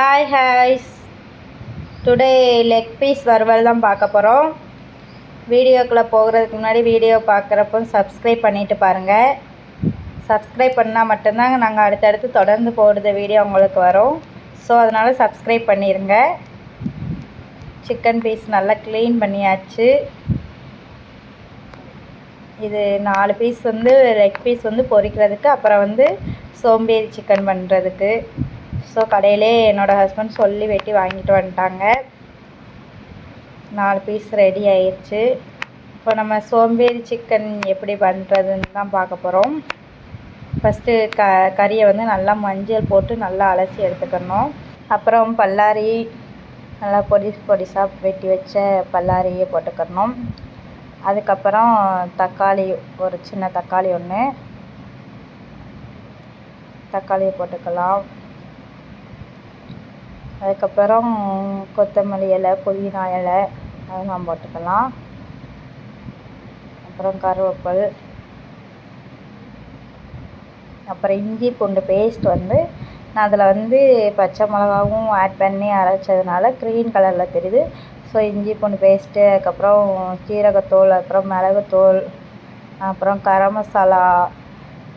Hi guys today leg piece வறுவல் தான் பார்க்க போகிறோம் வீடியோக்குள்ளே போகிறதுக்கு முன்னாடி வீடியோ பார்க்குறப்போ சப்ஸ்கிரைப் பண்ணிவிட்டு பாருங்கள் சப்ஸ்கிரைப் பண்ணால் மட்டும்தாங்க நாங்கள் அடுத்தடுத்து தொடர்ந்து போடுற வீடியோ உங்களுக்கு வரும். ஸோ அதனால் சப்ஸ்கிரைப் பண்ணிடுங்க சிக்கன் பீஸ் நல்லா க்ளீன் பண்ணியாச்சு. இது நாலு பீஸ் வந்து லெக் பீஸ் வந்து பொரிக்கிறதுக்கு அப்புறம் வந்து சோம்பேறி சிக்கன் பண்ணுறதுக்கு ஸோ கடையிலே என்னோடய ஹஸ்பண்ட் சொல்லி வெட்டி வாங்கிட்டு வந்துட்டாங்க. நாலு பீஸ் ரெடி ஆயிடுச்சு இப்போ நம்ம சோம்பேறி சிக்கன் எப்படி பண்ணுறதுன்னு தான் பார்க்க போகிறோம் ஃபஸ்ட்டு க கறியை வந்து நல்லா மஞ்சள் போட்டு நல்லா அலசி எடுத்துக்கணும். அப்புறம் பல்லாரி நல்லா பொடி பொடிசாக வெட்டி வச்ச பல்லாரியை போட்டுக்கணும். அதுக்கப்புறம் தக்காளி ஒரு சின்ன தக்காளி ஒன்று தக்காளியை போட்டுக்கலாம். அதுக்கப்புறம் கொத்தமல்லி இலை புதினா இலை அதெல்லாம் போட்டுக்கலாம். அப்புறம் கருவேப்பில். அப்புறம் இஞ்சி பூண்டு பேஸ்ட் வந்து நான் அதில் வந்து பச்சை மிளகாவும் ஆட் பண்ணி அரைச்சதுனால க்ரீன் கலரில் தெரியுது. ஸோ இஞ்சி பூண்டு பேஸ்ட்டு அதுக்கப்புறம் சீரகத்தூள் அப்புறம் மிளகுத்தூள் அப்புறம் கரம் மசாலா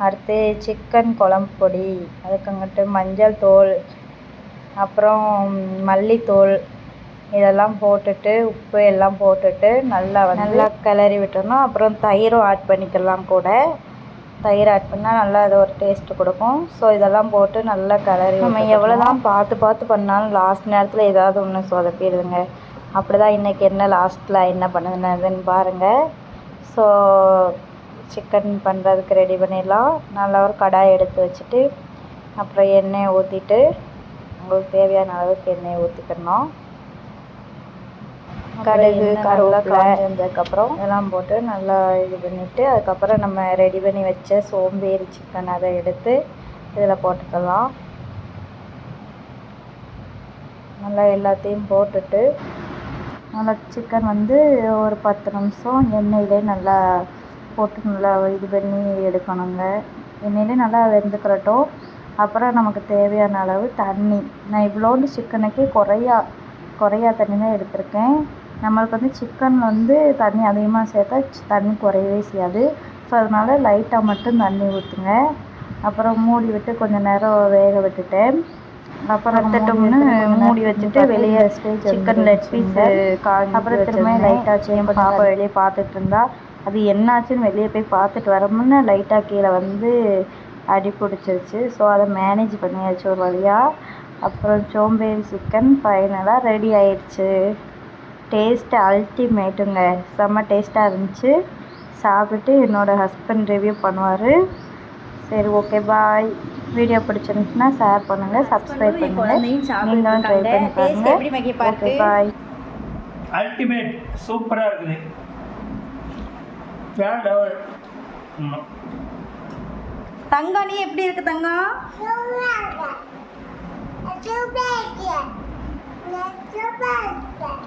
அடுத்து சிக்கன் குழம்பு பொடி அதுக்கங்கிட்டு மஞ்சள் தூள் அப்புறம் மல்லித்தூள் இதெல்லாம் போட்டுட்டு உப்பு எல்லாம் போட்டுட்டு நல்லா வந்து நல்லா கிளறி விட்டுறணும் அப்புறம் தயிரும் ஆட் பண்ணிக்கலாம் கூட. தயிர் ஆட் பண்ணால் நல்லா அது ஒரு டேஸ்ட்டு கொடுக்கும். ஸோ இதெல்லாம் போட்டு நல்லா கிளறி நம்ம எவ்வளோ தான் பார்த்து பார்த்து பண்ணாலும் லாஸ்ட் நேரத்தில் ஏதாவது ஒன்று சொதப்பிடுதுங்க. அப்படி தான் இன்றைக்கி என்ன லாஸ்ட்டில் என்ன பண்ணுதுன்னு பாருங்கள் ஸோ சிக்கன் பண்ணுறதுக்கு ரெடி பண்ணிடலாம். நல்லா ஒரு கடாய் எடுத்து வச்சுட்டு அப்புறம் எண்ணெயை ஊற்றிட்டு உங்களுக்கு தேவையான அளவுக்கு எண்ணெயை ஊற்றிக்கணும் கடுகு கருவேப்பிலை காய்ஞ்சதுக்கப்புறம் இதெல்லாம் போட்டு நல்லா இது பண்ணிவிட்டு அதுக்கப்புறம் நம்ம ரெடி பண்ணி வச்ச சோம்பேறி சிக்கன் அதை எடுத்து இதில் போட்டுக்கலாம். நல்லா எல்லாத்தையும் போட்டுட்டு நல்லா சிக்கன் வந்து ஒரு பத்து நிமிஷம் எண்ணெயிலே நல்லா போட்டு நல்லா இது பண்ணி எடுக்கணுங்க. எண்ணெயிலே நல்லா வெந்துக்கிறட்டும் அப்புறம் நமக்கு தேவையான அளவு தண்ணி. நான் இவ்வளோண்டு சிக்கனுக்கு குறையா குறையா தண்ணி தான் எடுத்திருக்கேன். நம்மளுக்கு வந்து சிக்கன் வந்து தண்ணி அதிகமாக சேர்த்தா தண்ணி குறையவே செய்யாது. ஸோ அதனால் லைட்டாக மட்டும் தண்ணி ஊற்றுங்க அப்புறம் மூடி விட்டு கொஞ்சம் நேரம் வேக விட்டுட்டேன். அப்புறம் தட்டோம்னு மூடி வச்சுட்டு வெளியே சிக்கன் லெக் பீஸ் அப்புறம் திரும்ப லைட்டாக சேம் பாப்பா வெளியே பார்த்துட்டு இருந்தா அது என்னாச்சுன்னு வெளியே போய் பார்த்துட்டு வரமுன்னு லைட்டாக கீழே வந்து அடி பிடிச்சிருச்சு. ஸோ அதை மேனேஜ் பண்ணியாச்சு ஒரு வழியாக அப்புறம் சோம்பேறி சிக்கன் ஃபைனலாக ரெடி ஆயிடுச்சு. டேஸ்ட்டு அல்டிமேட்டுங்க செம்ம டேஸ்ட்டாக இருந்துச்சு. சாப்பிட்டு என்னோடய ஹஸ்பண்ட் ரிவ்யூ பண்ணுவார். சரி ஓகே பாய் வீடியோ பிடிச்சிருந்துச்சுன்னா ஷேர் பண்ணுங்கள் சப்ஸ்கிரைப் பண்ணுங்கள் நீங்களும் ட்ரை பண்ணி பாருங்கள் ஓகே பாய் அல்டிமேட் சூப்பராக இருக்குது. வேற லெவல் ஆமாம் தங்கம் நீ எப்படி இருக்கு தங்கம் Super. Super.